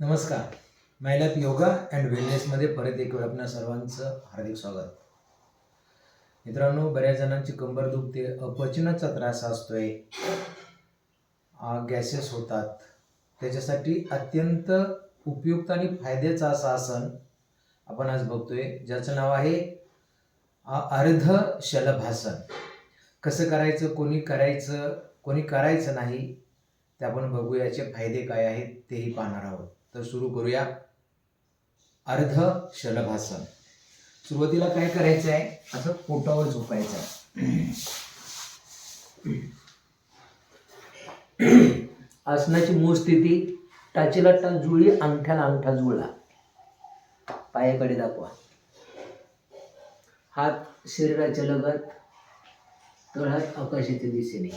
नमस्कार. मायलॅप योगा अँड वेलनेसमध्ये परत एक वेळ आपल्या सर्वांचं हार्दिक स्वागत. मित्रांनो बऱ्याच जणांची कंबर दुखते अपचनाचा त्रास असतोय गॅसेस होतात. त्याच्यासाठी अत्यंत उपयुक्त आणि फायद्याचं असं आसन आपण आज बघतोय ज्याचं नाव आहे अर्ध शलभासन. कसं करायचं कोणी करायचं कोणी करायचं नाही ते आपण बघू याचे फायदे काय आहेत तेही पाहणार आहोत. तर सुरू करूया. अर्ध शलभासन सुरुवातीला काय करायचं आहे असं पोटावर झोपायचं आहे आसनाची मूळ स्थिती टाचीला टाच जुळली अंगठ्याला अंगठा जुळला. पायाकडे दाखवा. हात शरीराच्या लगत तळात आकाशाच्या दिशेने.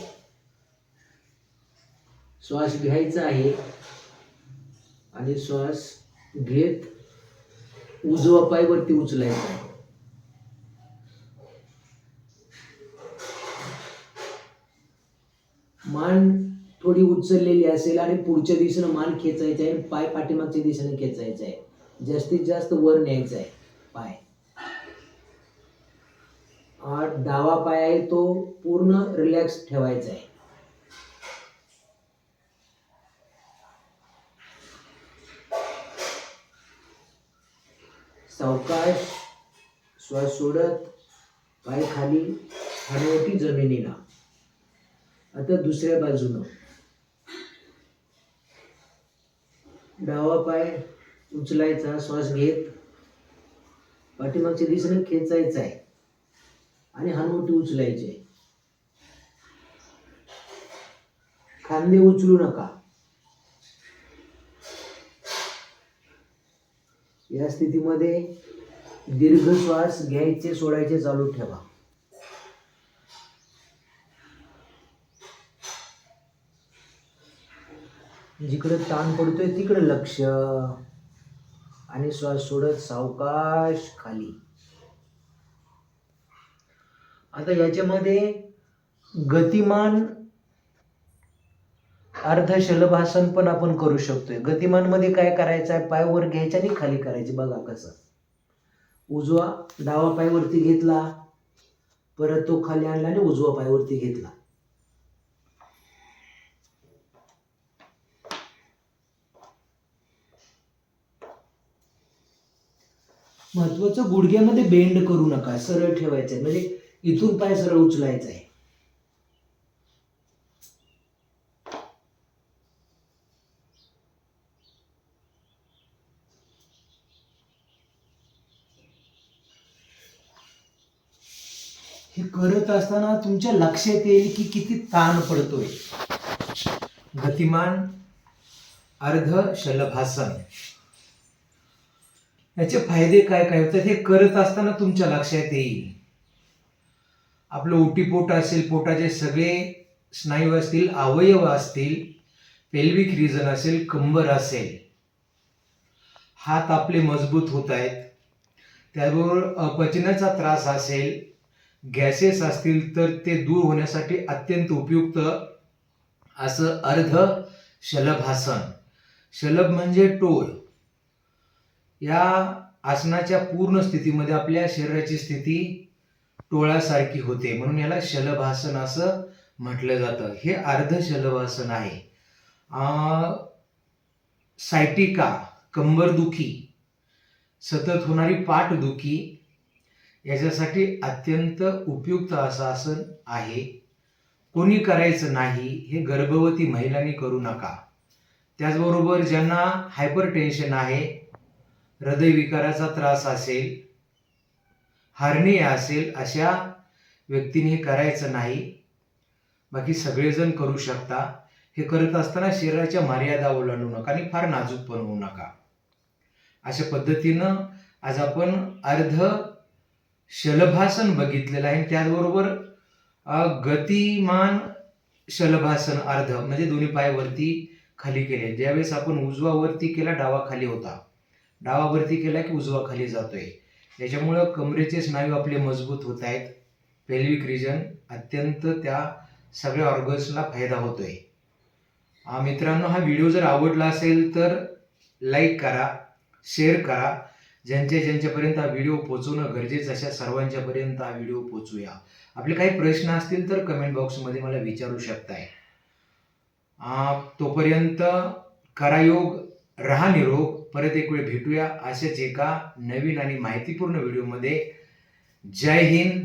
श्वास घ्यायचा आहे. आणि श्वास घेत उजवा पाय वरती उचलायचा. आहे मान थोडी उचललेली असेल आणि पुढच्या दिशेनं मान खेचायचं आहे आणि पाय पाठीमागच्या दिशेनं खेचायचं आहे. जास्तीत जास्त वर न्यायचा आहे. पाय. डावा पाय आहे तो पूर्ण रिलॅक्स ठेवायचा आहे. सावकाश श्वास सोडत पाय खाली हनवटी जमिनीला. आता दुसऱ्या बाजूनं. डावा पाय उचलायचा श्वास घेत पाठीमागच्या दिशेने खेचायचा आहे आणि हनुवटी उचलायचे खांदे उचलू नका. या स्थितीमध्ये दीर्घ श्वास घ्यायचे सोडायचे चालू ठेवा. जिकडे ताण पडतोय तिकडे लक्ष. आणि श्वास सोडत सावकाश खाली. आता याच्यामध्ये गतिमान अर्धशलभासन पण आपण करू शकतोय. गतिमानमध्ये काय करायचं आहे? पाय वर घ्यायचे आणि खाली करायचे. बघा कसं. उजवा डावा पायवरती घेतला. परत तो खाली आणला आणि उजवा पायवरती घेतला. महत्वाचं गुडघ्यामध्ये बेंड करू नका. सरळ ठेवायचं म्हणजे इथून पाय सरळ उचलायचा आहे हे करत असताना तुमच्या लक्षात येईल की किती ताण पडतोय. गतिमान अर्ध शलभासन याचे फायदे काय काय होतात हे करत असताना तुमच्या लक्षात येईल. आपलं ओटीपोट असेल पोटाचे सगळे स्नायू असतील अवयव असतील पेल्विक रिजन असेल कंबर असेल हात आपले मजबूत होत आहेत. त्याचबरोबर अपचनाचा त्रास असेल गॅसेस असतील तर ते दूर होण्यासाठी अत्यंत उपयुक्त असं अर्ध शलभासन शलभ म्हणजे टोल. या आसनाच्या पूर्ण स्थितीमध्ये आपल्या शरीराची स्थिती टोळासारखी होते. म्हणून याला शलभासन असं म्हटलं जातं. हे अर्ध शलभासन आहे. सायटिका कंबरदुखी सतत होणारी पाठदुखी याच्यासाठी अत्यंत उपयुक्त असं आसन आहे. कोणी करायचं नाही हे गर्भवती महिलांनी करू नका. त्याचबरोबर ज्यांना हायपर टेन्शन आहे हृदयविकाराचा त्रास असेल हार्निया असेल अशा व्यक्तीने हे करायचं नाही. बाकी सगळेजण करू शकता. हे करत असताना शरीराच्या मर्यादा ओलांडू नका आणि फार नाजूक पण होऊ नका. अशा पद्धतीनं आज आपण अर्ध शलभासन बघितलेलं आहे. त्याचबरोबर गतिमान शलभासन अर्ध म्हणजे दोन्ही पाय वरती खाली केले. ज्यावेळेस आपण उजवा वरती केला डावा खाली होता. डावा वरती केला की उजवा खाली जातोय. याच्यामुळं कमरेचे स्नायू आपले मजबूत होत आहेत. पेल्विक रिजन अत्यंत त्या सगळ्या ऑर्गन्सला फायदा होतोय. मित्रांनो हा व्हिडिओ जर आवडला असेल तर लाईक करा शेअर करा. ज्यांच्या ज्यांच्यापर्यंत हा व्हिडिओ पोचवणं गरजेचं अशा सर्वांच्यापर्यंत हा व्हिडिओ पोचूया आपले काही प्रश्न असतील तर कमेंट बॉक्समध्ये मला विचारू शकताय. तोपर्यंत करायोग रहा निरोग परत एक वेळ भेटूया. अशाच एका नवीन आणि माहितीपूर्ण व्हिडिओमध्ये. जय हिंद.